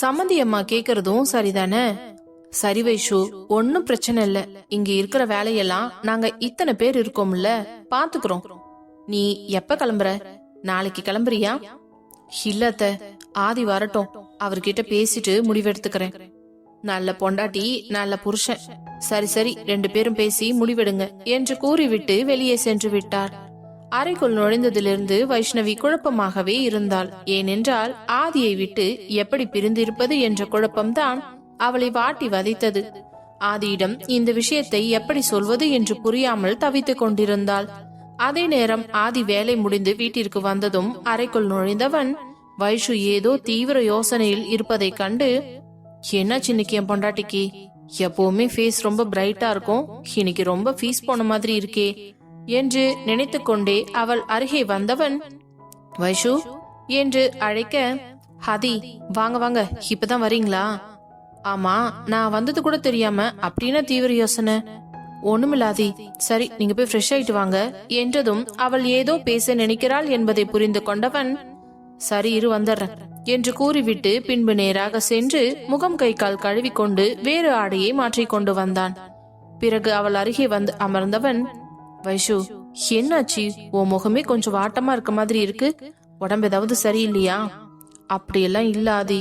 சம்மந்தி அம்மா கேக்குறதும் சரிதானே? சரி வைஷு ஒன்னும் பிரச்சனை இல்ல. இங்க இருக்கிற வேலையெல்லாம் நாங்க இத்தனை பேர் இருக்கோம்ல பாத்துக்கிறோம். நீ எப்ப கிளம்புற? நாளைக்கு கிளம்புறியா? இல்லத்த ஆதி வரட்டும். அவர்கிட்ட பேசிட்டு முடிவெடுத்துக்கிறேன். நல்ல பொண்டாட்டி நல்ல புருஷன். சரி சரி ரெண்டு பேரும் பேசி முடிவெடுங்க என்று கூறிவிட்டு வெளியே சென்று விட்டார். அறைக்குள் நுழைந்ததிலிருந்து வைஷ்ணவி குழப்பமாகவே இருந்தாள். ஏனென்றால் ஆதியை விட்டு எப்படி பிரிந்திருப்பது என்ற குழப்பம்தான் அவளை வாட்டி வதைத்தது. ஆதியிடம் இந்த விஷயத்தை எப்படி சொல்வது என்று புரியாமல் தவித்துக் கொண்டிருந்தாள். அதே நேரம் ஆதி வேலை முடிந்து வீட்டிற்கு வந்ததும் அறைக்குள் நுழைந்தவன் வைஷு ஏதோ தீவிர யோசனையில் இருப்பதை கண்டு என்ன சின்னிக்கு என் பொண்டாட்டிக்கு? எப்பவுமே ஃபேஸ் ரொம்ப பிரைட்டா இருக்கும். இன்னைக்கு ரொம்ப ஃபீஸ் போன மாதிரி இருக்கே. என்று நினைத்துக்கொண்டே அவள் அருகே வந்தவன் வைஷு என்று அழைக்க ஹதி வாங்க வாங்க இப்பதான் வரீங்களா? ஆமா நான் வந்தது கூட தெரியாம அப்படின்னா தீவிர யோசனை. ஒண்ணுமில்லாதி சரி நீங்க போய் ஃப்ரெஷ் ஆயிட்டு வாங்க என்றதும் அவள் ஏதோ பேச நினைக்கிறாள் என்பதை புரிந்து கொண்டவன் சரி இரு வந்துடுறேன் என்று கூறிவிட்டு பின்பு நேராக சென்று முகம் கை கால் கழுவிக்கொண்டு வேறு ஆடையை மாற்றிக்கொண்டு வந்தான். பிறகு அவள் அருகே வந்து அமர்ந்தவன் வைஷு என்னாச்சு? உன் முகமே கொஞ்சம் வாட்டமா இருக்க மாதிரி இருக்கு. உடம்பு ஏதாவது சரியில்லையா? அப்படியெல்லாம் இல்ல ஆதி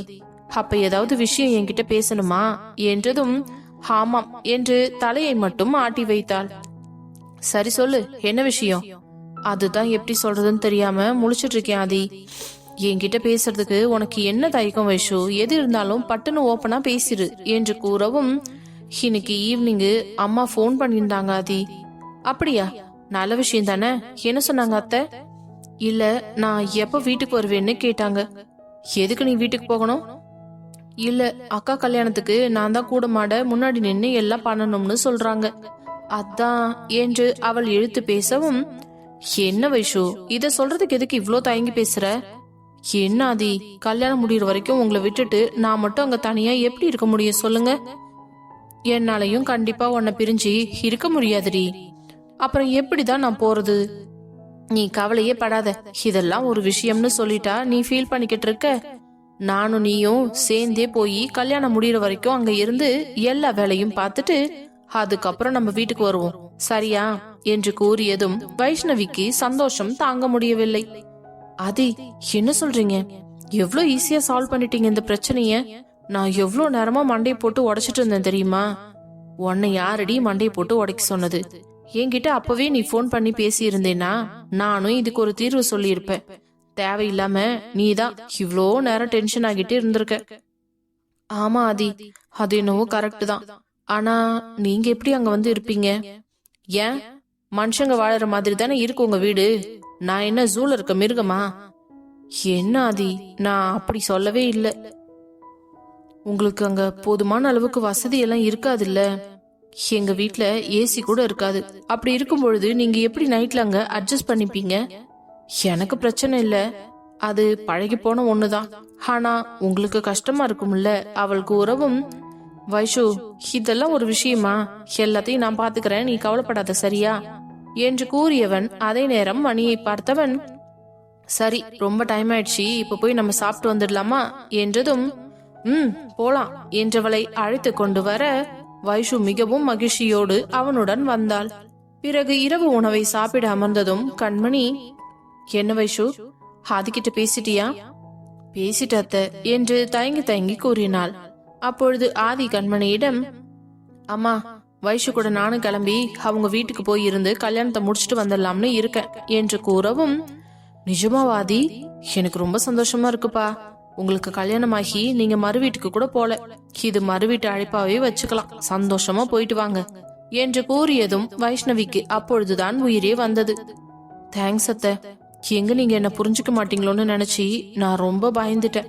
அப்ப ஏதாவது விஷயம் என்கிட்ட பேசணுமா? என்றதும் ஆமாம் என்று தலையை மட்டும் ஆட்டி வைத்தாள். சரி சொல்லு என்ன விஷயம்? அதுதான் எப்படி சொல்றதுன்னு தெரியாம முழிச்சிட்டு இருக்கேன் ஆதி. என்கிட்ட பேசுறதுக்கு உனக்கு என்ன தயக்கம் வைஷு? எது இருந்தாலும் பட்டுன்னு ஓப்பனா பேசிடு என்று கூறவும் இன்னைக்கு ஈவினிங்கு அம்மா ஃபோன் பண்ணியிருந்தாங்க ஆதி. அப்படியா? நல்ல விஷயம் தானே? என்ன சொன்னாங்க அத்தை? இல்ல நான் எப்ப வீட்டுக்கு வருவேன்னு கேட்டாங்க. எதுக்கு நீ வீட்டுக்கு போகணும்? இல்ல அக்கா கல்யாணத்துக்கு நான் தான் கூட மாட முன்னாடி நின்னு எல்லாம் பண்ணணும்னு சொல்றாங்க. அதான் என்று அவள் இழுத்து பேசவும் என்ன வைஷு இத சொல்றதுக்கு எதுக்கு இவ்ளோ தயங்கி பேசுற? என்ன ஆதி கல்யாணம் முடியிற வரைக்கும் உங்களை விட்டுட்டு நான் மட்டும் அங்க தனியா எப்படி இருக்க முடியும் சொல்லுங்க? என்னாலையும் கண்டிப்பா உன்னை பிரிஞ்சு இருக்க முடியாதுடி. அப்புறம் எப்படிதான் நான் போறது? நீ கவலையே படாத. இதெல்லாம் ஒரு விஷயம்னு சொல்லிட்டா நீ ஃபீல் பண்ணிக்கிட்டு இருக்க. நானும் நீயும் சேர்ந்தே போய் கல்யாணம் முடிகிற வரைக்கும் அங்க இருந்து எல்லா வேலையும் பார்த்துட்டு அதுக்கப்புறம் நம்ம வீட்டுக்கு வருவோம். சரியா? என்று கூறியதும் வைஷ்ணவிக்கு சந்தோஷம் தாங்க முடியவில்லை. அதி என்ன சொல்றீங்க? எவ்வளோ ஈஸியா சால்வ் பண்ணிட்டீங்க இந்த பிரச்சனைய? நான் எவ்வளோ நேரமா மண்டையை போட்டு உடைச்சிட்டு இருந்தேன் தெரியுமா? உன்னை யாரடி மண்டையை போட்டு உடைக்க சொன்னது? என்கிட்ட அப்பவே நீ ஃபோன் பண்ணி பேசியிருந்தேன்னா நானும் இதுக்கு ஒரு தீர்வு சொல்லியிருப்பேன். தேவையில்லாம நீதான் இவ்வளோ நேரம் டென்ஷன் ஆகிட்டு இருந்திருக்க. ஆமா ஆதி. அது என்னவோ கரெக்ட் தான். ஆனா நீங்க எப்படி அங்க வந்து இருப்பீங்க? ஏன்? மனுஷங்க வாழற மாதிரி தானே இருக்கு உங்க வீடு. நான் என்ன ஜூல இருக்க மிருகமா? என்ன ஆதி? நான் அப்படி சொல்லவே இல்லை. உங்களுக்கு அங்க போதுமான அளவுக்கு வசதி எல்லாம் இருக்காதுல்ல? எங்க வீட்ல ஏசி கூட இருக்காது. அப்படி இருக்கும் பொழுது நீங்க எப்படி நைட்ல அங்க அட்ஜஸ்ட் பண்ணிப்பீங்க? எனக்கு பிரச்சனை இல்ல. அது பழகி போன ஒண்ணுதான். ஆனா உங்களுக்கு கஷ்டமா இருக்கும்ல. அவளுக்கு உறவும். வைஷு இதெல்லாம் ஒரு விஷயமா? எல்லாத்தையும் நான் பாத்துக்கிறேன். நீ கவலைப்படாத சரியா? என்று கூறியவன் அதே நேரம் மணியை பார்த்தவன் சரி ரொம்ப டைம் ஆயிடுச்சு. இப்ப போய் நம்ம சாப்பிட்டு வந்துடலாமா? என்றதும் ம் போலாம் என்றவளை அழைத்து கொண்டு வர வைஷு மிகவும் மகிழ்ச்சியோடு அவனுடன் வந்தாள். பிறகு இரவு உணவை சாப்பிட அமர்ந்ததும் கண்மணி என்ன வைஷு ஆதிக்கிட்ட பேசிட்டியா? பேசிட்டத்த என்று தயங்கி தயங்கி கூறினாள். அப்பொழுது ஆதி கண்மணியிடம் அம்மா வைஷு கூட நானும் கிளம்பி அவங்க வீட்டுக்கு போய் இருந்து கல்யாணத்தை முடிச்சிட்டு வந்துடலாம்னு இருக்கேன் என்று கூறவும் நிஜமாவாதி எனக்கு ரொம்ப சந்தோஷமா இருக்குப்பா. உங்களுக்கு கல்யாணமாகி நீங்க மறு வீட்டுக்கு கூட போல. இது மறு வீட்டு அழைப்பாவே வச்சுக்கலாம். சந்தோஷமா போயிட்டு வாங்க. என்று கூறியதும் வைஷ்ணவிக்கு அப்பொழுதுதான் உயிரே வந்தது. தேங்க்ஸ் அத்தை. எங்க நீங்க என்ன புரிஞ்சுக்க மாட்டீங்களோன்னு நினைச்சி நான் ரொம்ப பயந்துட்டேன்.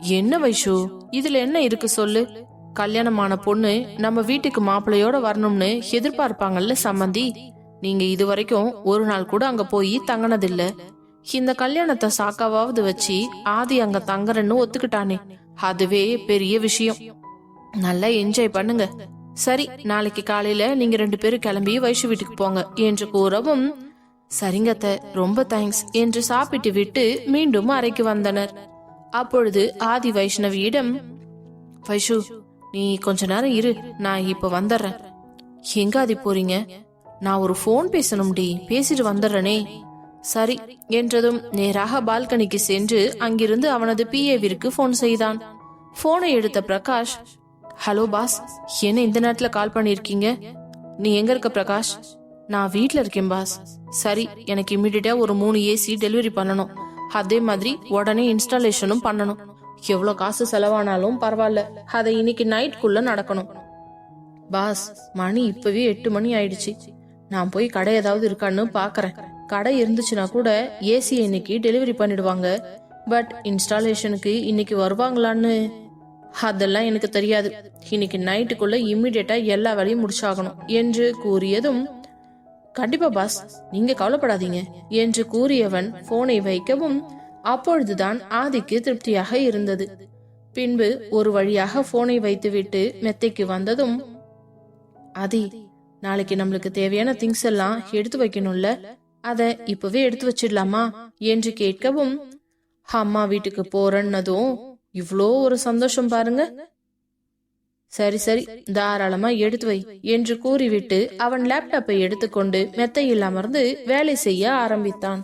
என்ன வைஷு? இதுல என்ன இருக்கு சொல்லு? கல்யாணமான பொண்ணு நம்ம வீட்டுக்கு மாப்பிள்ளையோட வரணும்னு எதிர்பார்ப்பாங்கல்ல சம்மந்தி? நீங்க இது வரைக்கும் ஒரு நாள் கூட அங்க போய் தங்கினதில்ல. இந்த கல்யாணத்தை சாக்காவாவது வச்சு ஆதி அங்க தங்குறேன்னு ஒத்துக்கிட்டானே. அதுவே பெரிய விஷயம். நல்லா என்ஜாய் பண்ணுங்க. சரி நாளைக்கு காலையில நீங்க ரெண்டு பேரும் கிளம்பி வைஷு வீட்டுக்கு போங்க என்று கூறவும் சரிங்கத்த ரொம்ப தேங்க்ஸ் என்று சாப்பிட்டு விட்டு மீண்டும் அறைக்கு வந்தனர். அப்பொழுது ஆதி வைஷ்ணவியிடம் வைஷு நீ கொஞ்ச நேரம் இரு நான் இப்ப வந்துடுறேன் எங்க ஆதி போறீங்க? நான் ஒரு ஃபோன் பேசணும்டி பேசிட்டு வந்துடுறேனே சரி என்றதும் நேராக பால்கனிக்கு சென்று அங்கிருந்து அவனது பிஏவிற்கு ஃபோன் செய்தான். போனை எடுத்த பிரகாஷ் ஹலோ பாஸ் என்ன இந்த நேரத்துல கால் பண்ணிருக்கீங்க? நீ எங்க இருக்க பிரகாஷ்? நான் வீட்ல இருக்கேன் பாஸ். சரி எனக்கு இம்மிடியா ஒரு மூணு ஏசி டெலிவரி பண்ணணும். அதே மாதிரி உடனே இன்ஸ்டாலேஷனும் பண்ணணும். எவ்வளவு காசு செலவானாலும் பரவாயில்ல. அதை இன்னைக்கு நைட்குள்ள நடக்கணும். பாஸ் மணி இப்பவே எட்டு மணி ஆயிடுச்சு. நான் போய் கடை ஏதாவது இருக்கான்னு பாக்குறேன். கடை இருந்துச்சுன்னா கூட ஏசி இன்னைக்கு டெலிவரி பண்ணிடுவாங்க. பட் இன்ஸ்டாலேஷனுக்கு இன்னைக்கு வருவாங்களான்னு? அதெல்லாம் எனக்கு தெரியாது. இன்னைக்கு நைட்டுக்குள்ள இம்மிடியட்டா எல்லா வேலையும் முடிச்சாகணும் என்று கூறியதும் கண்டிப்பா பாஸ் நீங்க கவலைப்படாதீங்க என்று கூறியவன் போனை வைக்கவும் அப்பொழுதுதான் ஆதிக்கு திருப்தியாக இருந்தது. பின்பு ஒரு வழியாக போனை வைத்துவிட்டு மெத்தைக்கு வந்ததும் ஆதி நாளைக்கு நம்மளுக்கு தேவையான திங்ஸ் எல்லாம் எடுத்து வைக்கணும்ல? அத இப்பவே எடுத்து வச்சிடலாமா என்று கேட்கவும் அம்மா வீட்டுக்கு போறன்னதும் இவ்ளோ ஒரு சந்தோஷம் பாருங்க. சரி சரி தாராளமா எடுத்து வை என்று கூறிவிட்டு அவன் லேப்டாப்பை எடுத்துக்கொண்டு மெத்தையில் அமர்ந்து வேலை செய்ய ஆரம்பித்தான்.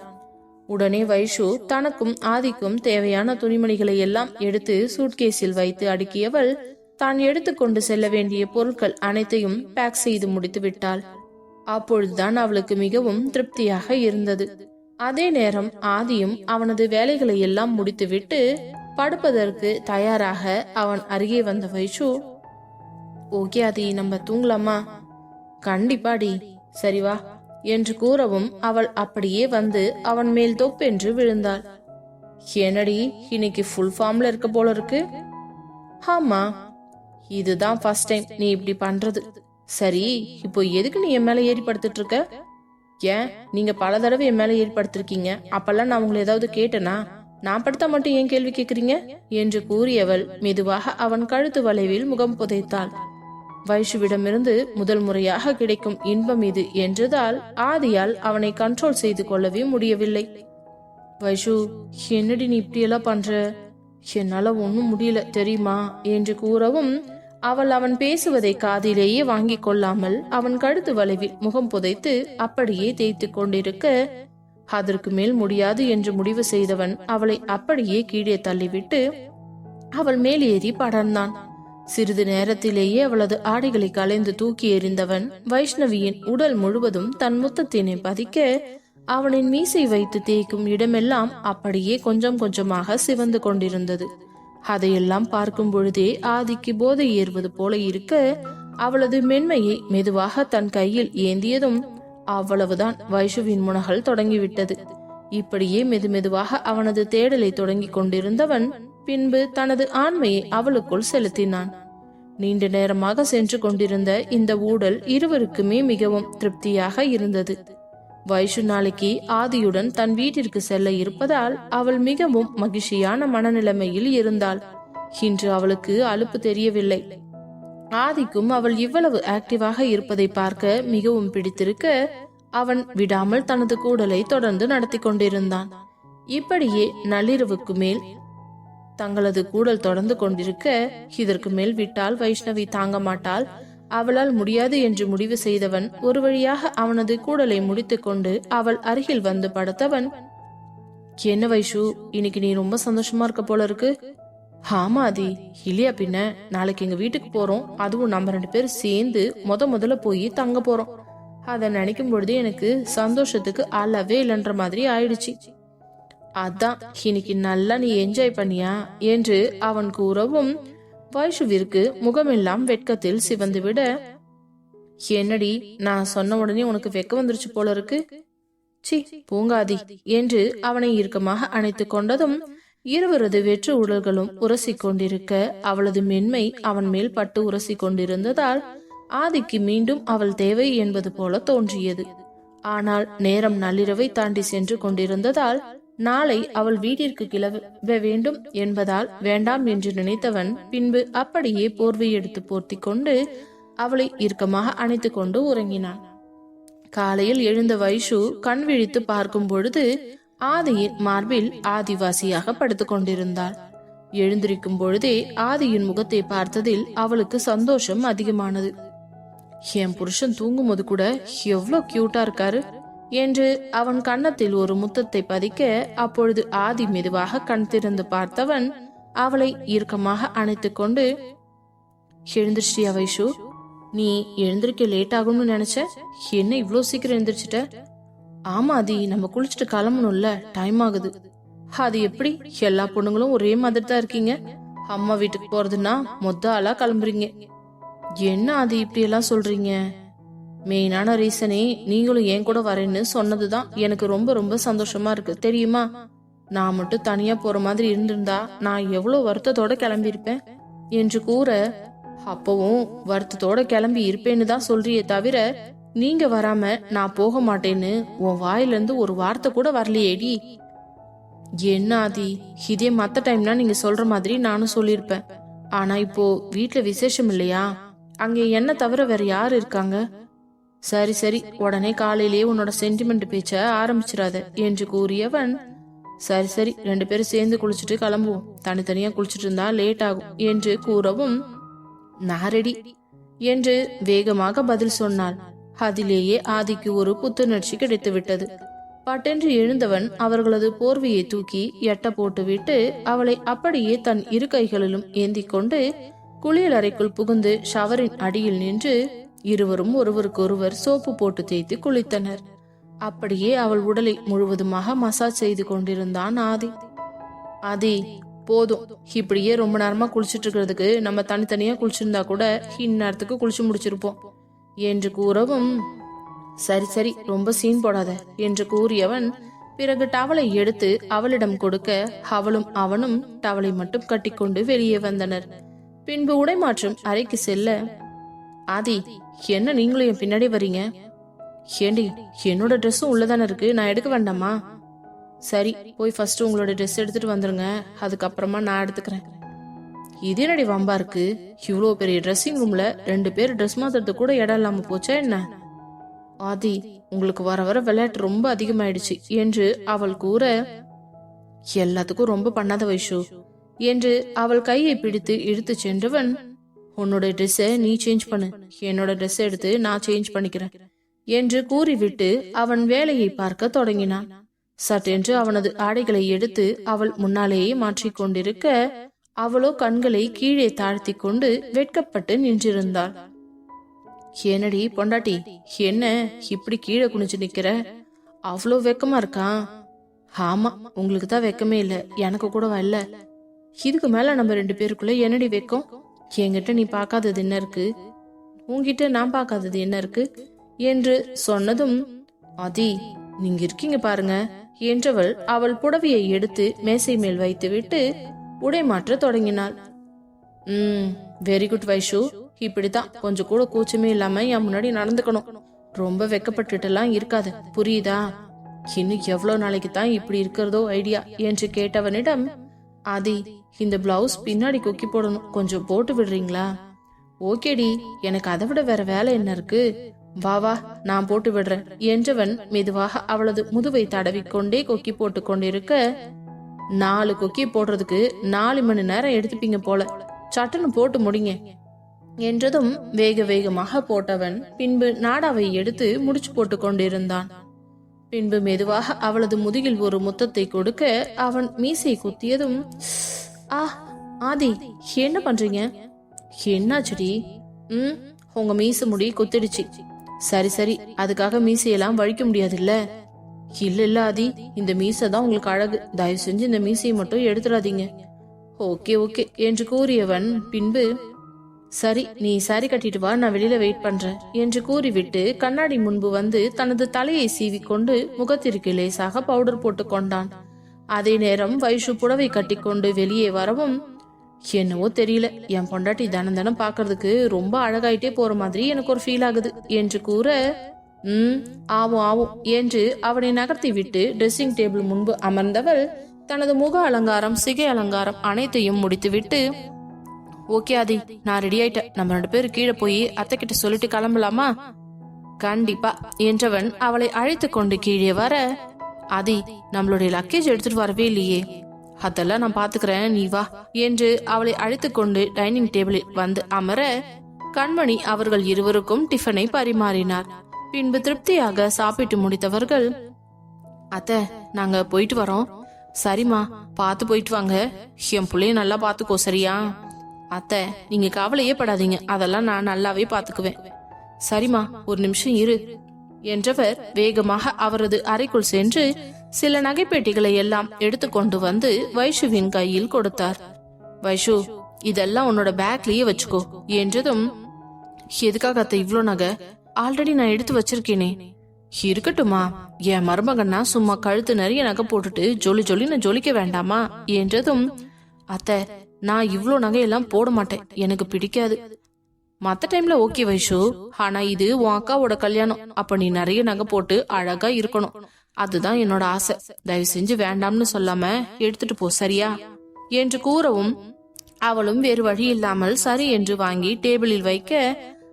உடனே வைஷு தனக்கும் ஆதிக்கும் தேவையான துணிமணிகளை எல்லாம் எடுத்து சூட்கேஸில் வைத்து அடுக்கியவள் தான் எடுத்துக்கொண்டு செல்ல வேண்டிய பொருட்கள் அனைத்தையும் பேக் செய்து முடித்து விட்டாள். அப்பொழுதுதான் அவளுக்கு மிகவும் திருப்தியாக இருந்தது. அதே நேரம் ஆதியும் அவனது வேலைகளை எல்லாம் முடித்துவிட்டு படுப்பதற்கு தயாராக அவன் அருகே வந்த வைஷு ஓகே ஆதி நம்ம தூங்கலாமா? கண்டிப்பாடி சரி வா என்று கூறவும் அவள் அப்படியே வந்து அவன் மேல் தொப்பென்று விழுந்தாள். என்னடி இன்னைக்கு ஃபுல் ஃபார்ம்ல இருக்க போல இருக்கு? ஆமா இதுதான் ஃபர்ஸ்ட் டைம் நீ இப்படி பண்றது. சரி இப்போ எதுக்கு நீ என் மேல ஏறி படுத்துட்டு இருக்க ஏன்? நீங்க பல தடவை என் மேல ஏறி படுத்திருக்கீங்க அப்பெல்லாம் நான் உங்களை ஏதாவது கேட்டனா? நான் படுத்தா மட்டும் ஏன் கேள்வி கேக்குறீங்க? என்று கூறியவள் மெதுவாக அவன் கழுத்து வளைவில் முகம் புதைத்தாள். வைஷுவிடமிருந்து முதல் முறையாக கிடைக்கும் இன்பம் இது என்றதால் ஆதியால் அவனை கண்ட்ரோல் செய்து கொள்ளவே முடியவில்லை. வைஷு என்னடி நீ இப்படியெல்லாம் பண்ற? என்னால ஒன்னும் முடியல தெரியுமா? என்று கூறவும் அவள் அவன் பேசுவதை காதிலேயே வாங்கிக் கொள்ளாமல் அவன் கழுத்து வளைவில் முகம் புதைத்து அப்படியே தேய்த்து கொண்டிருக்க அதற்கு மேல் முடியாது என்று முடிவு செய்தவன் அவளை அப்படியே கீழே தள்ளிவிட்டு அவள் மேல் ஏறி படர்ந்தான். சிறிது நேரத்திலேயே அவளது ஆடைகளை கலைந்து தூக்கி எறிந்தவன் வைஷ்ணவியின் உடல் முழுவதும் தன் முத்தத்தினை பதிக்க அவனின் மீசை வைத்து தேய்க்கும் இடமெல்லாம் அப்படியே கொஞ்சம் கொஞ்சமாக சிவந்து கொண்டிருந்தது. அதையெல்லாம் பார்க்கும் பொழுதே ஆதிக்கு போதை ஏறுவது போல இருக்க அவளது மென்மையை மெதுவாக தன் கையில் ஏந்தியதும் அவ்வளவுதான் வைஷுவின் முனகல் தொடங்கிவிட்டது. இப்படியே மெதுமெதுவாக அவனது தேடலை தொடங்கிக் கொண்டிருந்தவன் பின்பு தனது ஆண்மையை அவளுக்குள் செலுத்தினான். நீண்ட நேரமாக சென்று கொண்டிருந்த இந்த ஊடல் இருவருக்குமே மிகவும் திருப்தியாக இருந்தது. வைஷு நாளைக்கு ஆதியுடன் தன் வீட்டிற்கு செல்ல இருப்பதால் அவள் மிகவும் மகிழ்ச்சியான மனநிலைமையில் இருந்தாள். இன்று அவளுக்கு அலுப்பு தெரியவில்லை. ஆதிக்கும் அவள் இவ்வளவு ஆக்டிவாக இருப்பதை பார்க்க மிகவும் பிடித்திருக்க அவன் விடாமல் தனது கூடலை தொடர்ந்து நடத்தி கொண்டிருந்தான். இப்படியே நள்ளிரவுக்கு மேல் தங்களது கூடல் தொடர்ந்து கொண்டிருக்க இதற்கு மேல் விட்டால் வைஷ்ணவி தாங்க மாட்டாள். அவளால் முடியாது என்று முடிவு செய்தவன் ஒரு வழியாக அவனது கூடலை முடித்துக்கொண்டு அவள் அருகில் வந்து படுத்தவன். என்ன வைஷு இன்னைக்கு நீ ரொம்ப சந்தோஷமா இருக்க போல இருக்கு. ஆமா இல்லையா பின்ன? நாளைக்கு எங்க வீட்டுக்கு போறோம். அதுவும் நம்ம ரெண்டு பேரும் சேர்ந்து முத முதல்ல போய் தங்க போறோம். அதை நினைக்கும் பொழுது எனக்கு சந்தோஷத்துக்கு அளவே இல்லைன்ற மாதிரி ஆயிடுச்சு. அதான் இன்னைக்கு நல்லா நீ என்ஜாய் பண்ணியா? என்று அவன் கூறவும் வைஷுவிற்கு முகமெல்லாம் வெட்கத்தில் சிவந்து விட என்னடி நான் சொன்ன உடனே உனக்கு வெக்க வந்துருச்சு போல இருக்கு? சி பூங்காதி என்று அவனை இறுக்கமாக அணைத்துக் கொண்டதும் இருவரது வெற்று உடல்களும் உரசி கொண்டிருக்க அவளது மென்மை அவன் மேல் பட்டு உரசி கொண்டிருந்ததால் ஆதிக்கு மீண்டும் அவள் தேவை என்பது போல தோன்றியது. ஆனால் நேரம் நள்ளிரவை தாண்டி சென்று கொண்டிருந்ததால் நாளை அவள் வீட்டிற்கு கிளம்ப வேண்டும் என்பதால் வேண்டாம் என்று நினைத்தவன் பின்பு அப்படியே போர்வை எடுத்து போர்த்தி கொண்டு அவளை இறுக்கமாக அணைத்து கொண்டு உறங்கினான். காலையில் எழுந்த வைஷு கண் விழித்து பார்க்கும் பொழுது ஆதியின் மார்பில் ஆதிவாசியாக படுத்துக் கொண்டிருந்தாள். எழுந்திருக்கும் பொழுதே ஆதியின் முகத்தை பார்த்ததில் அவளுக்கு சந்தோஷம் அதிகமானது. என் புருஷன் தூங்கும்போது கூட எவ்வளோ கியூட்டா இருக்காரு. என்று அவன் கன்னத்தில் ஒரு முத்தத்தை பதிக்க அப்பொழுது ஆதி மெதுவாக கண் திறந்து பார்த்தவன் அவளை இறுக்கமாக அணைத்து கொண்டு எழுந்திருச்சியா வைஷு? நீ எழுந்திருக்க லேட் ஆகும்னு நினைச்ச? என்ன இவ்வளோ சீக்கிரம் எழுந்திரிச்சிட்ட? ஆமா ஆதி நம்ம குளிச்சுட்டு கிளம்பணும்ல டைம் ஆகுது. அது எப்படி? எல்லா பொண்ணுங்களும் ஒரே மாதிரி தான் இருக்கீங்க. அம்மா வீட்டுக்கு போறதுன்னா மொத்த ஆளா கிளம்புறீங்க. என்ன அது இப்படி எல்லாம் சொல்றீங்க? மெயினான ரீசனே நீங்களும் என் கூட வரேன்னு சொன்னதுதான் எனக்கு ரொம்ப ரொம்ப சந்தோஷமா இருக்கு. தெரியுமா? நான் மட்டும் தனியா போற மாதிரி இருந்திருந்தா நான் எவ்வளவு வருத்தத்தோட கிளம்பியிருப்பேன்? என்று கூற அப்பவும் வருத்தத்தோட கிளம்பி இருப்பேன்னு தான் சொல்றியே தவிர நீங்க வராம நான் போக மாட்டேன்னு உன் வாயிலிருந்து ஒரு வார்த்தை கூட வரலையேடி என்ன ஆதி? இதே மத்த டைம்னா நீங்க சொல்ற மாதிரி நானும் சொல்லியிருப்பேன். ஆனா இப்போ வீட்டுல விசேஷம் இல்லையா? அங்க என்ன தவிர வேற யார் இருக்காங்க? சரி சரி. உடனே காலையிலேயே உன்னோட சென்டிமெண்ட் பேச்ச ஆரம்பிச்சிடாத என்று கூறியவன் சரி சரி. ரெண்டு பேரும் சேர்ந்து குளிச்சுட்டு கிளம்புவோம். தனித்தனியா குளிச்சுட்டு இருந்தா லேட் ஆகும் என்று கூறவும் நான் ரெடி என்று வேகமாக பதில் சொன்னாள் அதிலேயே ஆதிக்கு ஒரு புத்துணர்ச்சி கிடைத்து விட்டது பட்டென்று எழுந்தவன் அவர்களது போர்வையை தூக்கி எட்ட போட்டுவிட்டு அவளை அப்படியே தன் இரு கைகளிலும் ஏந்தி கொண்டு குளியலறைக்குள் புகுந்து ஷவரின் அடியில் நின்று இருவரும் ஒருவருக்கொருவர் சோப்பு போட்டு தேய்த்து குளித்தனர். அப்படியே அவள் உடலை முழுவதுமாக மசாஜ் செய்து கொண்டிருந்தான் ஆதி. ஆதி போதும். இப்படியே ரொம்ப நேரமா குளிச்சிட்டு இருக்கிறதுக்கு நம்ம தனித்தனியா குளிச்சிருந்தா கூட இந்நேரத்துக்கு குளிச்சு முடிச்சிருப்போம் என்று கூறவும் சரி சரி ரொம்ப சீன் போடாத என்று கூறியவன் பிறகு டவலை எடுத்து அவளிடம் கொடுக்க அவளும் அவனும் டவலை மட்டும் கட்டிக்கொண்டு வெளியே வந்தனர். பின்பு உடைமாற்றும் அறைக்கு செல்ல ஆதி என்ன நீங்களும் என் பின்னாடி வரீங்க? ஏண்டி என்னோட ட்ரெஸ்ஸும் உள்ளதானே இருக்கு. நான் எடுக்க வேண்டாமா? சரி போய் ஃபர்ஸ்ட் உங்களோட ட்ரெஸ் எடுத்துட்டு வந்துருங்க. அதுக்கப்புறமா நான் எடுத்துக்கிறேன். இது என்னடி வம்பா இருக்கு? இவ்வளோ பெரிய ட்ரெஸ்ஸிங் ரூம்ல ரெண்டு பேர் ட்ரெஸ் மாத்துறது கூட இடம் இல்லாம போச்சா என்ன? ஆதி உங்களுக்கு வர வர விளையாட்டு ரொம்ப அதிகமாயிடுச்சு என்று அவள் கூற எல்லாத்துக்கும் ரொம்ப பண்ணாத வைஷு என்று அவள் கையை பிடித்து இழுத்து சென்றவன் உன்னோட ட்ரெஸ்ஸை நீ சேஞ்ச் பண்ணு. என்னோட ட்ரெஸ் எடுத்து நான் சேஞ்ச் பண்ணிக்கிறேன். என்று கூறிவிட்டு அவன் வேலையை பார்க்க தொடங்கினான். சட்டென்று அவனது ஆடைகளை எடுத்து அவள் முன்னாலேயே மாற்றிக் கொண்டிருக்க அவளோ கண்களை கீழே தாழ்த்தி கொண்டு வெட்கப்பட்டு நின்றிருந்தாள். என்னடி பொண்டாட்டி என்ன இப்படி கீழே குனிஞ்சு நிக்கிற? அவ்வளோ வெக்கமா இருக்கான் ஆமா உங்களுக்கு தான் வெக்கமே இல்லை. எனக்கு கூட இல்ல? இதுக்கு மேல நம்ம ரெண்டு பேருக்குள்ள என்னடி வெக்கம்? என்கிட்ட நீ பார்க்காதது என்ன இருக்கு? உங்ககிட்ட நான் பார்க்காதது என்ன இருக்கு? என்று சொன்னதும் அதி நீங்க இருக்கீங்க பாருங்க என்றவள் அவள் புடவையை எடுத்து மேசை மேல் வைத்துவிட்டு உடை மாற்ற தொடங்கினாள். ம் வெரி குட் வைஷு. இப்படிதான் கொஞ்சம் கூட கூச்சமே இல்லாம என் முன்னாடி நடந்துக்கணும். ரொம்ப வெக்கப்பட்டுட்டுலாம் இருக்காது. புரியுதா? இன்னும் எவ்வளவு நாளைக்கு தான் இப்படி இருக்கிறதோ ஐடியா என்று கேட்டவனிடம் ஆதி இந்த பிளவுஸ் பின்னாடி கொக்கி போடணும். கொஞ்சம் போட்டு விடுறீங்களா? ஓகேடி எனக்கு அதை விட வேற வேலை என்ன இருக்கு? வா வா நான் போட்டு விடுறேன். என்றவன் மெதுவாக அவளது முதுவை தடவிக்கொண்டே கொக்கி போட்டு கொண்டிருக்க நாலு கொக்கி போடுறதுக்கு நாலு மணி நேரம் எடுத்துப்பீங்க போல. சட்டுன்னு போட்டு முடிங்க. என்றதும் வேக வேகமாக போட்டவன் பின்பு நாடாவை எடுத்து முடிச்சு போட்டு கொண்டிருந்தான். பின்பு மெதுவாக அவளது முதுகில் ஒரு முத்தத்தை கொடுக்க அவன் மீசை குத்தியதும் ஆ ஆதி என்ன பண்றீங்க? என்னாச்சுடி? ம் உங்க மீச முடி குத்திடுச்சு. சரி சரி அதுக்காக மீசையெல்லாம் வழிக்க முடியாதுல்ல? இல்ல இல்ல ஆதி இந்த மீசை தான் உங்களுக்கு அழகு. தயவு செஞ்சு இந்த மீசையை மட்டும் எடுத்துடாதீங்க. ஓகே ஓகே என்று கூறியவன் பின்பு சரி நீ சாரி கட்டிட்டு வா நான் வெளியில வெயிட் பண்றேன் என்று கூறிவிட்டு கண்ணாடி முன்பு வந்து தனது தலையை சீவிக்கொண்டு முகத்திற்கு லேசாக பவுடர் போட்டு கொண்டான். அதே நேரம் வைஷு புடவை கட்டிக்கொண்டு வெளியே வரவும் என்னவோ தெரியல என் பொண்டாட்டி தனம் தனம் பாக்குறதுக்கு ரொம்ப அழகாயிட்டே போற மாதிரி எனக்கு ஒரு ஃபீல் ஆகுது என்று கூற ம் ஆவும் ஆவும் என்று அவனை நகர்த்தி விட்டு ட்ரெஸ்ஸிங் டேபிள் முன்பு அமர்ந்தவள் தனது முக அலங்காரம் சிகை அலங்காரம் அனைத்தையும் முடித்துவிட்டு ஓகே ஆதி. நான் ரெடி ஆயிட்டேன். நம்ம ரெண்டு பேரும் கீழே போய் அத்தை கிட்ட சொல்லிட்டு கிளம்பலாமா? கண்டிப்பா. என்றவன் அவளை அழைத்து கொண்டு கீழே வர ஆதி நம்மளுடைய லக்கேஜ் எடுத்துட்டு வரவே இல்லையே. அதெல்லாம் நான் பாத்துக்கிறேன். நீ வா. என்று அவளை அழைத்து கொண்டு டைனிங் டேபிளில் வந்து அமர கண்மணி அவர்கள் இருவருக்கும் டிஃபனை பரிமாறினார். பின்பு திருப்தியாக சாப்பிட்டு முடித்தவர்கள் அத்தை நாங்க போயிட்டு வரோம். சரிம்மா பார்த்து போயிட்டு வாங்க. என் பிள்ளைய நல்லா பாத்துக்கோ சரியா? அத்தை நீங்க கவலையே படாதீங்க. அதெல்லாம் நான் நல்லாவே பாத்துக்குவேன். சரிம்மா ஒரு நிமிஷம் இரு என்றவர் வேகமாக அவரது அறைக்குள் சென்று சில நகைப்பேட்டிகளை எல்லாம் எடுத்துக்கொண்டு வந்து வைஷுவின் கையில் கொடுத்தார். வைஷு இதெல்லாம் உன்னோட பேக்லயே வச்சுக்கோ என்றதும் எதுக்காக அத்தை இவ்வளோ நகை? ஆல்ரெடி நான் எடுத்து வச்சிருக்கேனே. இருக்கட்டுமா என் மருமகன்னா சும்மா கழுத்து நிறைய நகை போட்டுட்டு ஜொலி ஜொலி நான் ஜொலிக்க வேண்டாமா? என்றதும் அத்தை நான் இவ்வளோ நகையெல்லாம் போட மாட்டேன். எனக்கு பிடிக்காது. மற்ற டைம்ல ஓகே வைஷு. ஆனா இது உன் அக்காவோட கல்யாணம். அப்ப நீ நிறைய நகை போட்டு அழகா இருக்கணும். அதுதான் என்னோட ஆசை. தயவு செஞ்சு வேண்டாம்னு சொல்லாம எடுத்துட்டு போ சரியா? என்று கூறவும் அவளும் வேறு வழி இல்லாமல் சரி என்று வாங்கி டேபிளில் வைக்க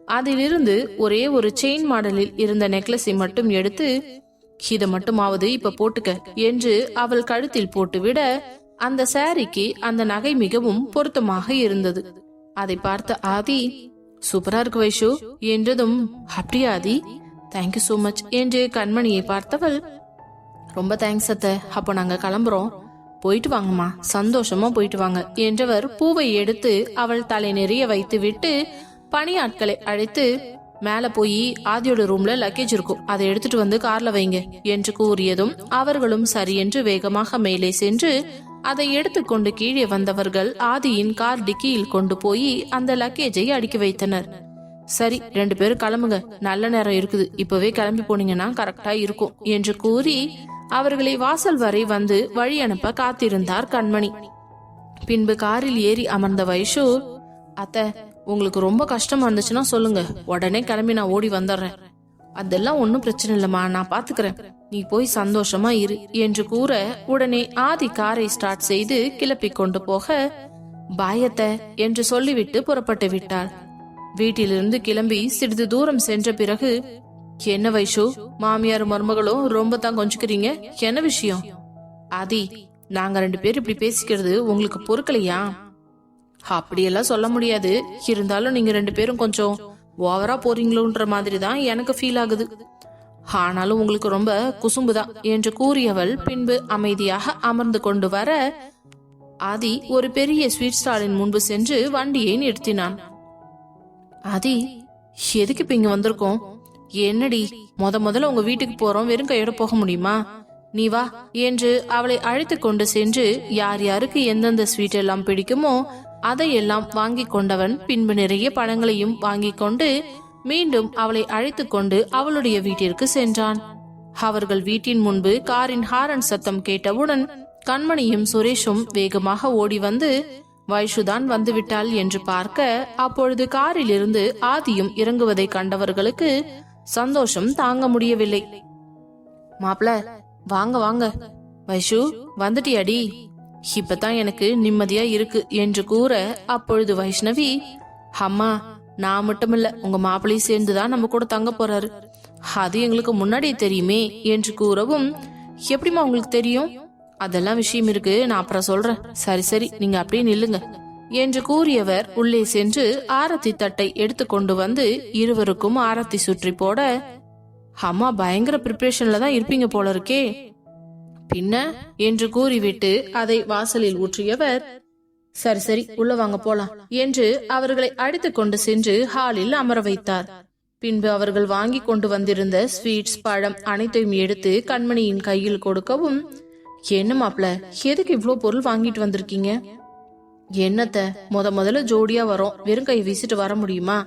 அதிலிருந்து ஒரே ஒரு செயின் மாடலில் இருந்த நெக்லஸை மட்டும் எடுத்து இதை மட்டுமாவது இப்ப போட்டுக்க என்று அவள் கழுத்தில் போட்டுவிட அந்த சாரிக்கு அந்த நகை மிகவும் பொருத்தமாக இருந்தது. அதை பார்த்த ஆதி சூப்பரா இருக்கு வைஷு என்றதும் அப்படியா ஆதி தேங்க்யூ சோ மச் என்று கண்மணியை பார்த்தவள் ரொம்ப தேங்க்ஸ் அத்த அப்போ நாங்க கிளம்புறோம். போயிட்டு வாங்கம்மா சந்தோஷமா போயிட்டு வாங்க என்றவர் பூவை எடுத்து அவள் தலை நிறைய வைத்து விட்டு பணியாட்களை அழைத்து மேல போய் ஆதியோட ரூம்ல லக்கேஜ் இருக்கும் அதை எடுத்துட்டு வந்து கார்ல வைங்க என்று கூறியதும் அவர்களும் சரி என்று வேகமாக மேலே சென்று அதை எடுத்துக்கொண்டு கீழே வந்தவர்கள் ஆதியின் கார் டிக்கியில் கொண்டு போய் அந்த லக்கேஜை அடுக்கி வைத்தனர். சரி ரெண்டு பேரும் கிளம்புங்க. நல்ல நேரம் இருக்குது. இப்பவே கிளம்பி போனீங்கன்னா கரெக்டா இருக்கும் என்று கூறி அவர்களை வாசல் வரை வந்து வழி அனுப்ப காத்திருந்தார் கண்மணி. பின்பு காரில் ஏறி அமர்ந்த வைஷு அத்தை உங்களுக்கு ரொம்ப கஷ்டமா இருந்துச்சுன்னா சொல்லுங்க. உடனே கிளம்பி நான் ஓடி வந்துடுறேன் அதெல்லாம் ஒன்னும் பிரச்சனை இல்லம்மா நான் பாத்துக்கிறேன். நீ போய் சந்தோஷமா இரு என்று கூற உடனே ஆதி காரை ஸ்டார்ட் செய்து கிளப்பி கொண்டு போக பாயத்த என்று சொல்லிவிட்டு புறப்பட்டு விட்டாள். வீட்டிலிருந்து கிளம்பி சிறிது தூரம் சென்ற பிறகு என்ன வைஷு மாமியார் மருமகளும் ரொம்ப தான் கொஞ்சிக்கிறீங்க என்ன விஷயம்? ஆதி நாங்க ரெண்டு பேரும் இப்படி பேசிக்கிறது உங்களுக்கு பொறுக்கலையா? அப்படியெல்லாம் சொல்ல முடியாது. இருந்தாலும் நீங்க ரெண்டு பேரும் கொஞ்சம் ஓவரா போறீங்களோன்ற மாதிரி தான் எனக்கு ஃபீல் ஆகுது. ஆனாலும் உங்களுக்கு ரொம்ப குசும்புதான் என்று கூறியவள் பின்பு அமைதியாக அமர்ந்து கொண்டு வர ஆதி ஒரு பெரிய ஸ்வீட் ஸ்டாலின் முன்பு சென்று வண்டியை நிறுத்தினான். ஆதி எதுக்கு இப்ப இங்க வந்திருக்கோம்? என்னடி முத முதல்ல உங்க வீட்டுக்கு போறோம் வெறும் கையோட போக முடியுமா? நீ வா என்று அவளை அழைத்து கொண்டு சென்று யார் யாருக்கு எந்தெந்த ஸ்வீட் எல்லாம் பிடிக்குமோ அதையெல்லாம் வாங்கி கொண்டவன் பின்பு நிறைய பழங்களையும் வாங்கி கொண்டு மீண்டும் அவளை அழைத்து கொண்டு அவளுடைய வீட்டிற்கு சென்றான். அவர்கள் வீட்டின் முன்பு காரின் ஹாரன் சத்தம் கேட்டவுடன் கண்மணியும் சுரேஷும் வேகமாக ஓடி வந்து வைஷுதான் வந்துவிட்டாள் என்று பார்க்க அப்பொழுது காரிலிருந்து ஆதியும் இறங்குவதை கண்டவர்களுக்கு சந்தோஷம் தாங்க முடியவில்லை. மாப்ள வாங்க வாங்க. வைஷு வந்துட்டியாடி? இப்பதான் எனக்கு நிம்மதியா இருக்கு என்று கூற அப்பொழுது வைஷ்ணவி அம்மா நான் மட்டுமில்ல உங்க மாப்பிள்ளையும் சேர்ந்துதான் நம்ம கூட தங்க போறாரு. அது எங்களுக்கு முன்னாடியே தெரியுமே என்று கூறவும் எப்படிம்மா உங்களுக்கு தெரியும்? அதெல்லாம் விஷயம் இருக்கு நான் அப்புறம் சொல்றேன். சரி சரி நீங்க அப்படியே நில்லுங்க என்று கூறியவர் உள்ளே சென்று ஆரத்தி தட்டை எடுத்து கொண்டு வந்து இருவருக்கும் ஆரத்தி சுற்றி போட அம்மா பயங்கர ப்ரிப்பரேஷன்ல தான் இருப்பீங்க போல இருக்கே. பின்ன என்று கூறிவிட்டு அதை வாசலில் ஊற்றியவர் சரி சரி உள்ள வாங்க போலாம் என்று அவர்களை அழைத்துக் கொண்டு சென்று ஹாலில் அமர வைத்தார். பின்பு அவர்கள் வாங்கி கொண்டு வந்திருந்த ஸ்வீட்ஸ் பழம் அனைத்தையும் எடுத்து கண்மணியின் கையில் கொடுக்கவும் என்ன மாப்ள எதுக்கு இவ்வளோ பொருள் வாங்கிட்டு வந்திருக்கீங்க? என்னத்த முத முதல்ல ஜோடியா வரோம் வெறும் கை வீசிட்டு வர முடியுமா?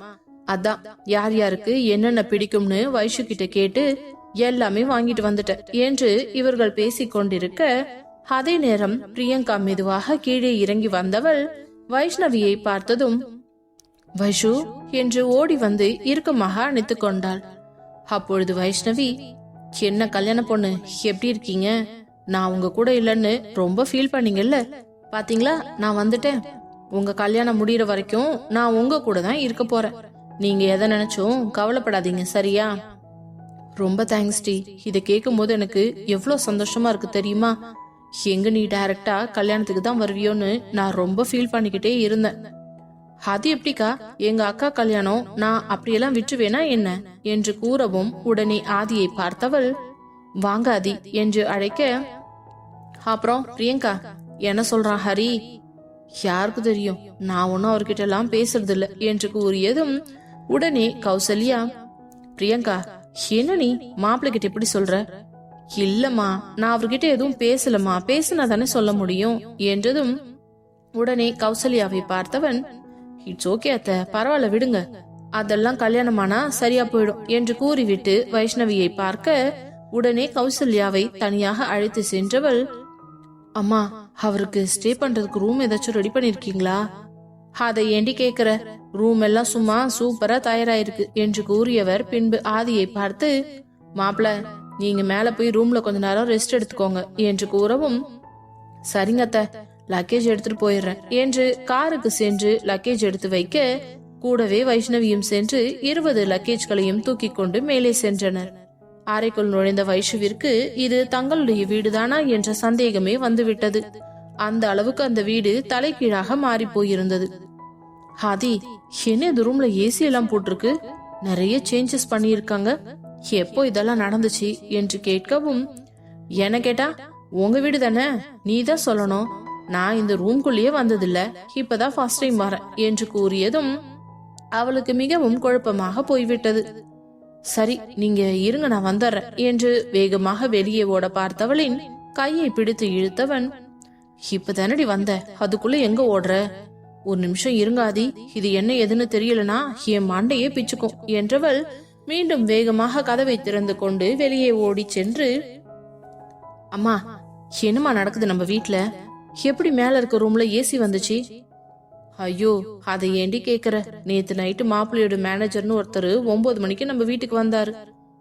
அதான் யார் யாருக்கு என்னென்ன பிடிக்கும்னு வைஷு கிட்ட கேட்டு எல்லாமே வாங்கிட்டு வந்துட்டேன் என்று இவர்கள் பேசிக் கொண்டிருக்க அதே நேரம் பிரியங்கா மெதுவாக கீழே இறங்கி வந்தவள் வைஷ்ணவியை பார்த்ததும் வைஷு என்று ஓடி வந்து இறுக்கமாக அணைத்து கொண்டாள். அப்பொழுது வைஷ்ணவி என்ன கல்யாண பொண்ணு எப்படி இருக்கீங்க? நான் உங்க கூட இல்லைன்னு ரொம்ப ஃபீல் பண்ணீங்கல்ல? பாத்தீங்களா? நான் வந்துட்டேன். உங்க கல்யாணம் முடியற வரைக்கும் நான் உங்க கூட தான் இருக்க போறேன். நீங்க எதை நினைச்சும் கவலைப்படாதீங்க சரியா? ரொம்ப தேங்க்ஸ் டி. இதை கேட்கும்போது எனக்கு எவ்வளோ சந்தோஷமா இருக்கு தெரியுமா? எங்க நீ டைரக்டா கல்யாணத்துக்கு தான் வருவியோன்னு நான் ரொம்ப ஃபீல் பண்ணிக்கிட்டே இருந்தேன். அது எப்படிக்கா? எங்க அக்கா கல்யாணம் நான் அப்படியெல்லாம் விட்டுவேனா என்ன? என்று கூறவும் உடனே ஆதியை பார்த்தவள் வாங்க ஆதி என்று அழைக்க அப்புறம் பிரியங்கா என்ன சொல்றான் ஹரி? யாருக்கு தெரியும்? நான் ஒன்னும் அவர்கிட்ட எல்லாம் பேசுறது இல்ல என்று கூறியதும் உடனே கௌசல்யா பிரியங்கா என்ன நீ மாப்பிள்ளை கிட்ட எப்படி சொல்ற? இல்லம்மா நான் அவர்கிட்ட எதுவும் பேசலம்மா. பேசினா தானே சொல்ல முடியும். என்றதும் உடனே கௌசல்யாவை பார்த்தவன் இட்ஸ் ஓகே அத்த பரவாயில்ல விடுங்க. அதெல்லாம் கல்யாணமானா சரியா போயிடும் என்று கூறிவிட்டு வைஷ்ணவியை பார்க்க உடனே கௌசல்யாவை தனியாக அழைத்து சென்றவள் அம்மா அவருக்கு ஸ்டே பண்றதுக்கு ரூம் ஏதாச்சும் ரெடி பண்ணிருக்கீங்களா? அதை ஏண்டி கேக்குற? ரூம் எல்லாம் சும்மா சூப்பரா தயாராயிருக்கு என்று கூறியவர் பின்பு ஆதியை பார்த்து மாப்பிள நீங்க மேல போய் ரூம்ல கொஞ்ச நேரம் ரெஸ்ட் எடுத்துக்கோங்க என்று கூறவும் சரிங்கத்த லக்கேஜ் எடுத்துட்டு போயிடுறேன் என்று காருக்கு சென்று லக்கேஜ் எடுத்து வைக்க கூடவே வைஷ்ணவியும் சென்று இருபது லக்கேஜ்களையும் தூக்கி கொண்டு மேலே சென்றனர். அறைக்குள் நுழைந்த வைஷுவிற்கு இது தங்களுடைய வீடுதானா? என்ற சந்தேகமே வந்துவிட்டது. அந்த அளவுக்கு அந்த வீடு தலைகீழாக மாறி போயிருந்தது. ஹாதி என்ன இந்த ரூம்ல ஏசி எல்லாம் போட்டிருக்கு? நிறைய சேஞ்சஸ் பண்ணியிருக்காங்க. எப்போ இதெல்லாம் நடந்துச்சு என்று கேட்கவும் என்ன கேட்டா உங்க வீடு தானே? நீ தான் சொல்லணும். நான் இந்த ரூம்குள்ளேயே வந்ததில்ல. இப்பதான் ஃபர்ஸ்ட் டைம் வரேன் என்று கூறியதும் அவளுக்கு மிகவும் குழப்பமாக போய்விட்டது. சரி நீங்க இருங்க நான் வந்துடுறேன் என்று வேகமாக வெளியே ஓட பார்த்தவளின் கையை பிடித்து இழுத்தவன் இப்பதானடி வந்த அதுக்குள்ள எங்க ஓடுற? ஒரு நிமிஷம் இருங்காதி இது என்ன எதுன்னு தெரியலனா என் மண்டையே பிச்சுக்கும் என்றவள் மீண்டும் வேகமாக கதவை திறந்து கொண்டு வெளியே ஓடி சென்று அம்மா என்னமா நடக்குது நம்ம வீட்ல? எப்படி மேல இருக்க ரூம்ல ஏசி வந்துச்சு? ஐயோ அதை ஏண்டி கேக்குற? நேத்து நைட்டு மாப்பிள்ளையோட மேனேஜர்னு ஒருத்தர் ஒன்பது மணிக்கு நம்ம வீட்டுக்கு வந்தாரு.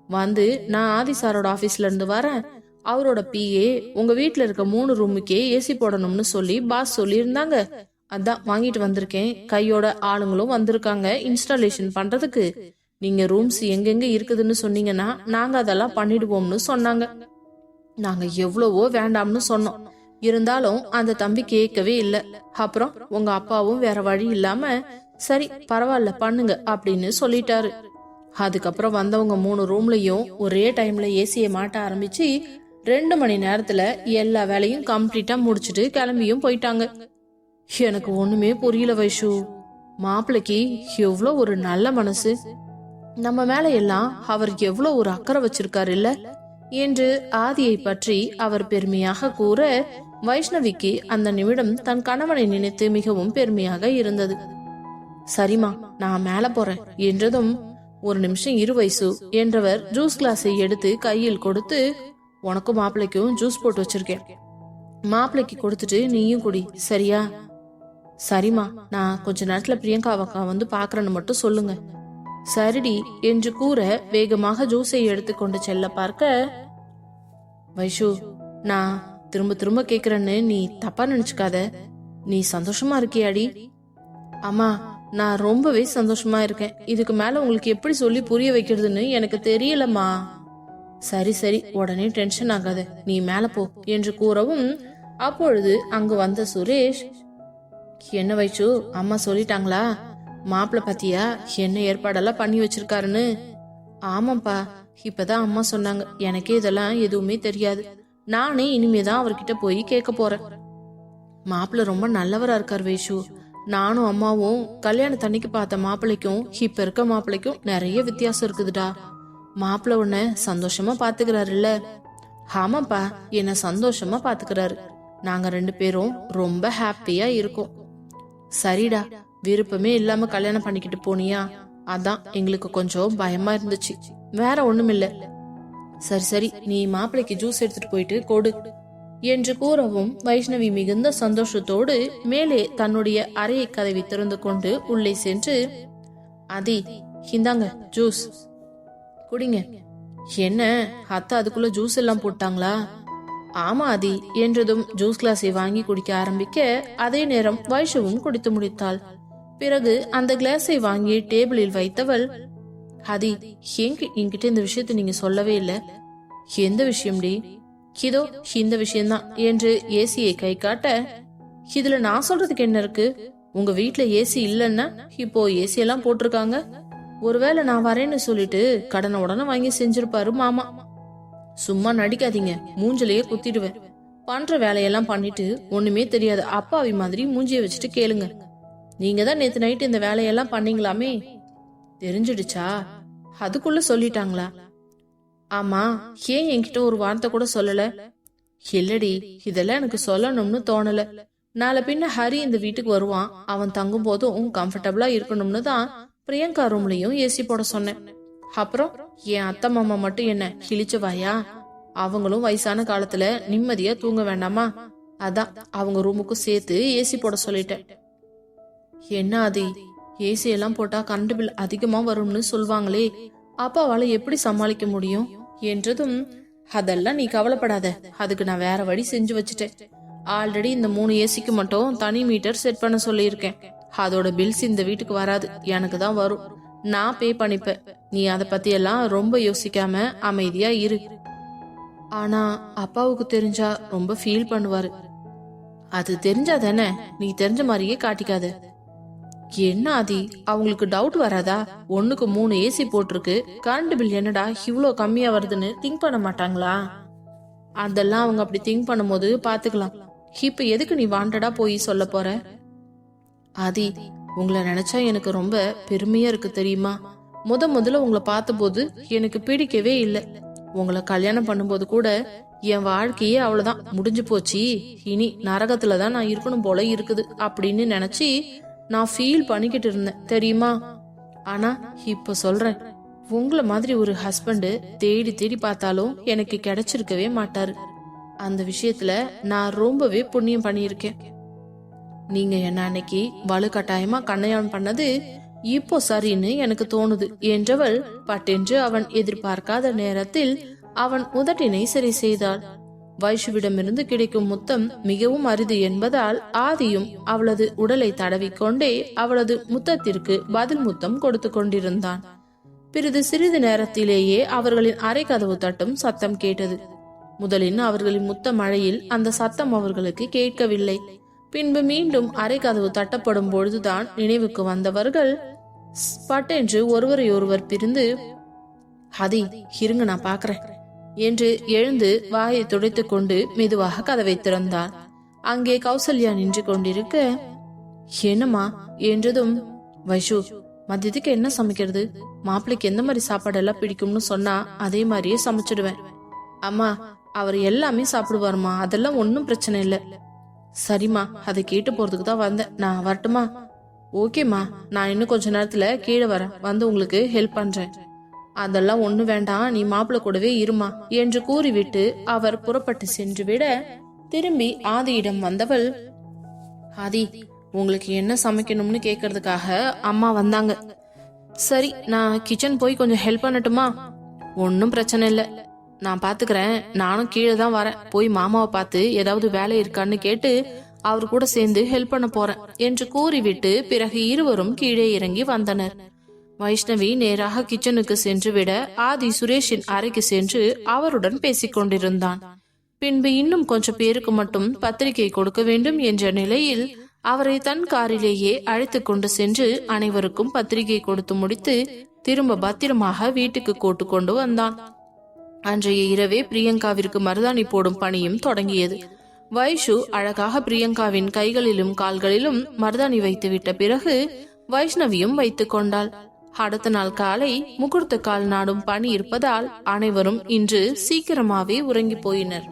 வந்து நான் ஆதி சாரோட ஆபீஸ்ல இருந்து வரேன். அவரோட பிஏ உங்க வீட்டுல இருக்க மூணு ரூமுக்கே ஏசி போடணும்னு சொல்லி பாஸ் சொல்லி இருந்தாங்க அதான் வாங்கிட்டு வந்திருக்கேன். கையோட ஆளுங்களும் வந்திருக்காங்க. இன்ஸ்டாலேஷன் பண்றதுக்கு. நீங்க ரூம்ஸ் எங்கெங்க இருக்குதுன்னு சொன்னீங்கன்னா நாங்க அதெல்லாம் பண்ணிடுவோம்னு சொன்னாங்க. நாங்க எவ்வளவோ வேண்டாம்னு சொன்னோம். இருந்தாலும் அந்த தம்பி கேட்கவே இல்ல. அப்புறம் உங்க அப்பாவும் வேற வழி இல்லாம சரி பரவாயில்ல பண்ணுங்க அப்படின்னு சொல்லிட்டாரு. அதுக்கப்புறம் வந்தவங்க மூணு ரூம்லயும் ஒரே டைம்ல ஏசியை மாட்ட ஆரம்பிச்சு ரெண்டு மணி நேரத்துல எல்லா வேலையும் கம்ப்ளீட்டா முடிச்சிட்டு கிளம்பியும் போயிட்டாங்க. எனக்கு ஒண்ணுமே புரியல வைஷு. மாப்பிளைக்கு எவ்வளோ ஒரு நல்ல மனசு. நம்ம மேல எல்லாம் அவர் எவ்வளோ ஒரு அக்கறை வச்சிருக்காரு இல்ல? என்று ஆதியை பற்றி அவர் பெருமையாக கூற வைஷ்ணவிக்கு அந்த நிமிடம் தன் கணவனை நினைத்து மிகவும் பெருமையாக இருந்தது. சரிம்மா நான் மேல போறேன் என்றதும் ஒரு நிமிஷம் இரு வயசு என்றவர் ஜூஸ் கிளாஸை எடுத்து கையில் கொடுத்து உனக்கும் மாப்பிள்ளைக்கும் ஜூஸ் போட்டு வச்சிருக்கேன். மாப்பிள்ளைக்கு கொடுத்துட்டு நீயும் குடி சரியா? சரிம்மா நான் கொஞ்ச நேரத்துல பிரியங்கா அக்கா வந்து பாக்குறேன்னு மட்டும் சொல்லுங்க. சரிடி என்று கூற வேகமாக ஜூஸை எடுத்துக்கொண்டு செல்ல பார்க்க வைஷு நான் திரும்ப திரும்ப கேக்குறேன்னு நீ தப்பா நினைச்சுக்காத. நீ சந்தோஷமா இருக்கியாடி? அம்மா நான் ரொம்பவே சந்தோஷமா இருக்கேன். இதுக்கு மேல உங்களுக்கு எப்படி சொல்லி புரிய வைக்கிறதுன்னு எனக்கு தெரியலம்மா. சரி சரி உடனே டென்ஷன் ஆகாத. நீ மேல போ என்று கூறவும் அப்பொழுது அங்கு வந்த சுரேஷ் என்ன வைச்சு அம்மா சொல்லிட்டாங்களா? மாப்பிள்ள பாத்தியா என்ன ஏற்பாடெல்லாம் பண்ணி வச்சிருக்காருன்னு? ஆமாப்பா இப்பதான் அம்மா சொன்னாங்க. எனக்கே இதெல்லாம் எதுவுமே தெரியாது. நானே இனிமேதான் அவர்கிட்ட போய் கேட்க போறேன். மாப்பிள்ள ரொம்ப நல்லவரா இருக்கார் வைஷு. நானும் அம்மாவும் கல்யாணத்தன்னைக்கு பார்த்த மாப்பிள்ளைக்கும் இப்ப இருக்க மாப்பிள்ளைக்கும் நிறைய வித்தியாசம் இருக்குதுடா. மாப்பிள்ள உன்ன சந்தோஷமா பாத்துக்கிறாருல்ல. ஆமாப்பா என்ன சந்தோஷமா பாத்துக்கிறாரு. நாங்க ரெண்டு பேரும் ரொம்ப ஹாப்பியா இருக்கோம். சரிடா விருப்பமே இல்லாம கல்யாணம் பண்ணிக்கிட்டு போனியா? அதான் எங்களுக்கு கொஞ்சம் பயமா இருந்துச்சு. வேற ஒண்ணுமில்ல. சரி சரி நீ மாப்பிளைக்கு ஜூஸ் எடுத்துட்டு போயிட்டு கொடு என்று கூறவும் வைஷ்ணவி மிகுந்த சந்தோஷத்தோடு மேலே தன்னுடைய அறையை கதவை திறந்து கொண்டு உள்ளே சென்று அதி இந்தாங்க ஜூஸ் குடிங்க. என்ன? அத்தை அதுக்குள்ள ஜூஸ் எல்லாம் போட்டாங்களா? ஆமா அதி என்றதும் ஜூஸ் கிளாஸை வாங்கி குடிக்க ஆரம்பிக்க அதே நேரம் வைஷவும் குடித்து முடித்தாள். பிறகு அந்த கிளாஸை வாங்கி டேபிளில் வைத்தவள் ஹதி எங்க என்கிட்ட இந்த விஷயத்தை நீங்க சொல்லவே இல்லை? எந்த விஷயம்டி? இதோ இந்த விஷயம்தான் என்று ஏசியை கை காட்ட இதுல நான் சொல்றதுக்கு என்ன இருக்கு? உங்க வீட்டுல ஏசி இல்லைன்னா இப்போ ஏசி எல்லாம் போட்டிருக்காங்க. ஒருவேளை நான் வரேன்னு சொல்லிட்டு கடனை உடனே வாங்கி செஞ்சிருப்பாரு மாமா. சும்மா நடிக்காதீங்க. மூஞ்சிலேயே குத்திடுவேன். பண்ற வேலையெல்லாம் பண்ணிட்டு ஒண்ணுமே தெரியாது. அப்பாவி மாதிரி மூஞ்சிய வச்சுட்டு கேளுங்க. நீங்க தான் நேத்து நைட் இந்த வேலையெல்லாம் பண்ணீங்களாமே? தெரிஞ்சிடுச்சா? அதுக்குள்ள சொல்லிட்டாங்களா? ஆமா ஏன் என்கிட்ட ஒரு வார்த்தை கூட சொல்லல? இல்லடி இதெல்லாம் எனக்கு சொல்லணும்னு தோணல. நாளை பின்ன ஹரி இந்த வீட்டுக்கு வருவான். அவன் தங்கும் போதும் கம்ஃபர்டபுளா இருக்கணும்னு தான் பிரியங்கா ரூம்லயும் ஏசி போட சொன்னேன். அப்புறம்? என் அத்தை மாமா மட்டும் என்ன கிழிச்சவாயா? அவங்களும் வயசான காலத்துல நிம்மதியா தூங்க வேண்டாமா? அதான் அவங்க ரூமுக்கும் சேர்த்து ஏசி போட சொல்லிட்டேன். என்ன அது ஏசி எல்லாம் போட்டா கரண்ட் பில் அதிகமா வரும்னு சொல்வாங்களே அப்பாவால எப்படி சமாளிக்க முடியும்? என்றதும் அதெல்லாம் நீ கவலைப்படாத அதுக்கு நான் வேற வழி செஞ்சு வச்சுட்டேன். ஆல்ரெடி இந்த மூணு ஏசிக்கு மட்டும் தனி மீட்டர் செட் பண்ண சொல்லியிருக்கேன். அதோட பில்ஸ் இந்த வீட்டுக்கு வராது எனக்கு தான் வரும். நான் பே பண்ணிப்பேன். நீ அதை பத்தியெல்லாம் ரொம்ப யோசிக்காம அமைதியா இரு. ஆனா அப்பாவுக்கு தெரிஞ்சா ரொம்ப ஃபீல் பண்ணுவாரு. அது தெரிஞ்சா தானே நீ தெரிஞ்ச மாதிரியே காட்டிக்காத. என்ன ஆதி அவங்களுக்கு டவுட் வராதா? ஒண்ணுக்கு மூணு ஏசி போட்டிருக்கு. கரண்ட் பில் என்னடா இவ்வளோ கம்மியா வருதுன்னு திங்க் பண்ண மாட்டாங்களா? அதெல்லாம் அவங்க அப்படி திங்க் பண்ணும்போது பாத்துக்கலாம். இப்ப எதுக்கு நீ வாண்டடா போய் சொல்ல போற? ஆதி உங்களை நினைச்சா எனக்கு ரொம்ப பெருமையா இருக்கு தெரியுமா? முத முதல்ல உங்களை பார்த்தபோது எனக்கு பிடிக்கவே இல்லை. உங்களை கல்யாணம் பண்ணும்போது கூட என் வாழ்க்கையே அவ்வளவுதான். முடிஞ்சு போச்சு. இனி நரகத்துல தான் நான் இருக்கணும் போல இருக்குது அப்படின்னு நினைச்சு நான் ஃபீல் பண்ணிக்கிட்டு இருந்தேன். தெரியுமா? ஆனா இப்ப சொல்றேன். உங்களை மாதிரி ஒரு ஹஸ்பண்டு தேடி தேடி பார்த்தாலும் எனக்கு கிடைச்சிருக்கவே மாட்டாரு. அந்த விஷயத்துல நான் ரொம்பவே புண்ணியம் பண்ணியிருக்கேன். நீங்க என்ன அன்னைக்கு வலுக்கட்டாயமா கண்ணையான் பண்ணது? இப்போ சரின்னு எனக்கு தோணுது என்றவள் பட்டென்று அவன் எதிர்பார்க்காத நேரத்தில் அவன் உதட்டினை சரி செய்தாள். வைஷுவிடமிருந்து கிடைக்கும் முத்தம் மிகவும் அரிது என்பதால் ஆதியும் அவளது உடலை தடவிக்கொண்டே அவளது முத்தத்திற்கு பதில் முத்தம் கொடுத்து கொண்டிருந்தான். பிறிது சிறிது நேரத்திலேயே அவர்களின் அரை கதவு தட்டும் சத்தம் கேட்டது. முதலில் அவர்களின் முத்த மழையில் அந்த சத்தம் அவர்களுக்கு கேட்கவில்லை. பின்பு மீண்டும் அரை கதவு தட்டப்படும் பொழுதுதான் நினைவுக்கு வந்தவர்கள் ஸ், பட்டென்று ஒருவரை ஒருவர் பிரிந்து ஹதி இருங்க நான் பாக்குறேன் என்று எழுந்து வாயை துடைத்துக் கொண்டு மெதுவாக கதவை திறந்தார் அங்கே கௌசல்யா நின்று கொண்டிருக்க என்னம்மா? என்றதும் வைஷு மதியத்துக்கு என்ன சமைக்கிறது? மாப்பிள்ளைக்கு எந்த மாதிரி சாப்பாடெல்லாம் பிடிக்கும்னு சொன்னா அதே மாதிரியே சமைச்சிடுவேன். அம்மா அவர் எல்லாமே சாப்பிடுவாருமா அதெல்லாம் ஒன்றும் பிரச்சனை இல்லை. சரிம்மா அதை கேட்டு போறதுக்கு தான் வந்தேன். நான் வரட்டுமா? ஓகேம்மா நான் இன்னும் கொஞ்ச நேரத்துல கீழே வரேன். வந்து உங்களுக்கு ஹெல்ப் பண்றேன். அதெல்லாம் ஒண்ணு வேண்டாம் நீ மாப்பிள்ள கூடவே இருமா என்று கூறிவிட்டு அவர் புறப்பட்டு சென்று விட திரும்பி ஆதியிடம் வந்தவள் ஆதி உங்களுக்கு என்ன சமைக்கணும்னு கேக்குறதுக்காக அம்மா வந்தாங்க. சரி நான் கிச்சன் போய் கொஞ்சம் ஹெல்ப் பண்ணட்டுமா? ஒன்றும் பிரச்சனை இல்லை. நான் பாத்துக்கிறேன். நானும் கீழே தான் வரேன். போய் மாமாவை பார்த்து ஏதாவது வேலை இருக்கான்னு கேட்டு அவர் கூட சேர்ந்து ஹெல்ப் பண்ண போறேன் என்று கூறிவிட்டு பிறகு இருவரும் கீழே இறங்கி வந்தனர். வைஷ்ணவி நேராக கிச்சனுக்கு சென்று விட ஆதி சுரேஷின் அறைக்கு சென்று அவருடன் பேசிக் கொண்டிருந்தான். பின்பு இன்னும் கொஞ்சம் பேருக்கு மட்டும் பத்திரிகை கொடுக்க வேண்டும் என்ற நிலையில் அவரை தன் காரிலேயே அழைத்து கொண்டு சென்று அனைவருக்கும் பத்திரிகை கொடுத்து முடித்து திரும்ப பத்திரமாக வீட்டுக்கு கூட்டு கொண்டு வந்தான். அன்றைய இரவே பிரியங்காவிற்கு மருதாணி போடும் பணியும் தொடங்கியது. வைஷு அழகாக பிரியங்காவின் கைகளிலும் கால்களிலும் மருதாணி வைத்துவிட்ட பிறகு வைஷ்ணவியும் வைத்துக் கொண்டாள். அடுத்த நாள் காலை முகூர்த்த கால் நாடும் பணி இருப்பதால் அனைவரும் இன்று சீக்கிரமாவே உறங்கி போயினர்.